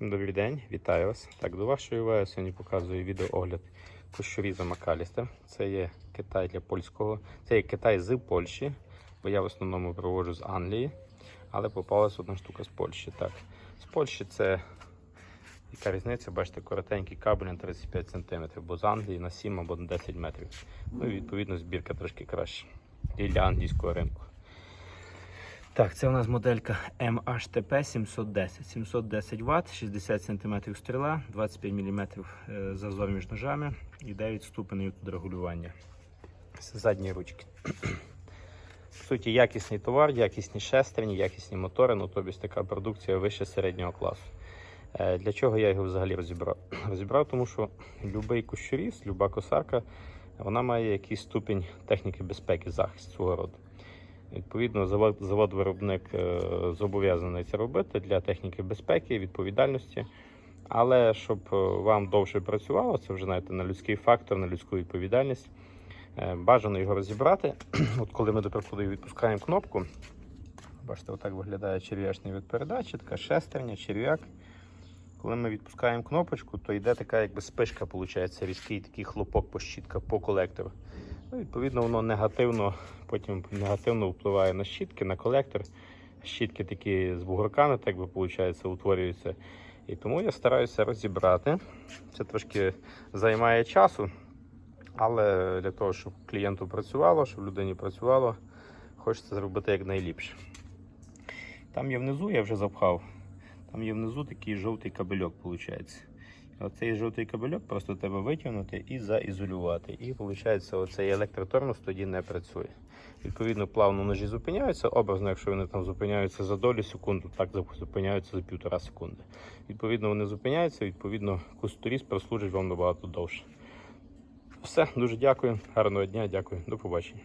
Всім добрий день, вітаю вас. Так, до вашої уваги сьогодні показую відеоогляд кущуріза Макалістер. Це є Китай для польського, це є Китай з Польщі, бо я в основному проводжу з Англії, але попалась одна штука з Польщі. Так, з Польщі це яка різниця, бачите, коротенький кабель на 35 см, бо з Англії на 7 або на 10 метрів. Ну і відповідно збірка трошки краща. І для англійського ринку. Так, це у нас моделька MHTP 710. 710 Вт, 60 см стріла, 25 мм зазор між ножами і 9 ступенів тут регулювання. Це задні ручки. В суті, якісний товар, якісні шестерні, якісні мотори, ну тобто така продукція вище середнього класу. Е, Для чого я його взагалі розібрав? Розібрав, тому що будь-який кущоріз, люба косарка, вона має якийсь ступінь техніки безпеки, захист свого роду. Відповідно, завод, завод-виробник е, зобов'язаний це робити для техніки безпеки, відповідальності. Але щоб е, вам довше працювало, це вже знаєте, на людський фактор, на людську відповідальність. е, Бажано його розібрати. От коли ми до прикладу відпускаємо кнопку, бачите, отак виглядає черв'ячний від передачі, така шестерня, черв'як. Коли ми відпускаємо кнопочку, то йде така якби спишка, виходить, різкий такий хлопок по щітка по колектору. Ну, відповідно, воно негативно, потім негативно впливає на щітки, на колектор. Щітки такі з бугорками, так би виходить, утворюються. І тому я стараюся розібрати. Це трошки займає часу, але для того, щоб клієнту працювало, щоб людині працювало, хочеться зробити якнайліпше. Там є внизу, я вже запхав. Там є внизу такий жовтий кабельок, виходить. Оцей жовтий кабельок просто треба витягнути і заізолювати. І виходить, оцей електротормоз тоді не працює. Відповідно, плавно ножі зупиняються. Образно, якщо вони там зупиняються за долю секунду, так зупиняються за півтора секунди. Відповідно, вони зупиняються, відповідно, кустуріз прослужить вам набагато довше. Все, дуже дякую. Гарного дня, дякую, до побачення.